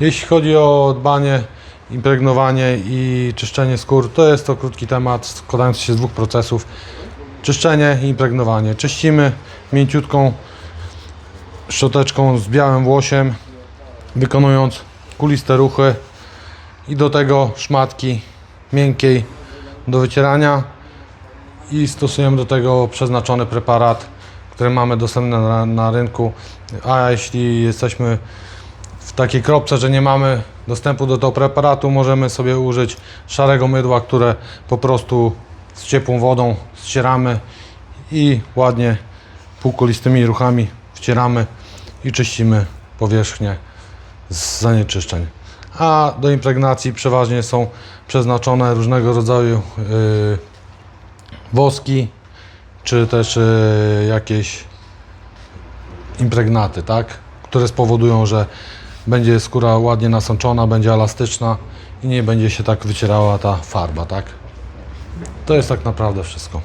Jeśli chodzi o dbanie, impregnowanie i czyszczenie skór, to jest to krótki temat składający się z dwóch procesów. Czyszczenie i impregnowanie. Czyścimy mięciutką szczoteczką z białym włosiem, wykonując kuliste ruchy i do tego szmatki miękkiej do wycierania i stosujemy do tego przeznaczony preparat, który mamy dostępny na, na rynku, a jeśli jesteśmy takiej kropce, że nie mamy dostępu do tego preparatu, możemy sobie użyć szarego mydła, które po prostu z ciepłą wodą ścieramy i ładnie półkulistymi ruchami wcieramy i czyścimy powierzchnię z zanieczyszczeń. A do impregnacji przeważnie są przeznaczone różnego rodzaju yy, woski, czy też yy, jakieś impregnaty, tak? które spowodują, że będzie skóra ładnie nasączona, będzie elastyczna i nie będzie się tak wycierała ta farba, tak? To jest tak naprawdę wszystko.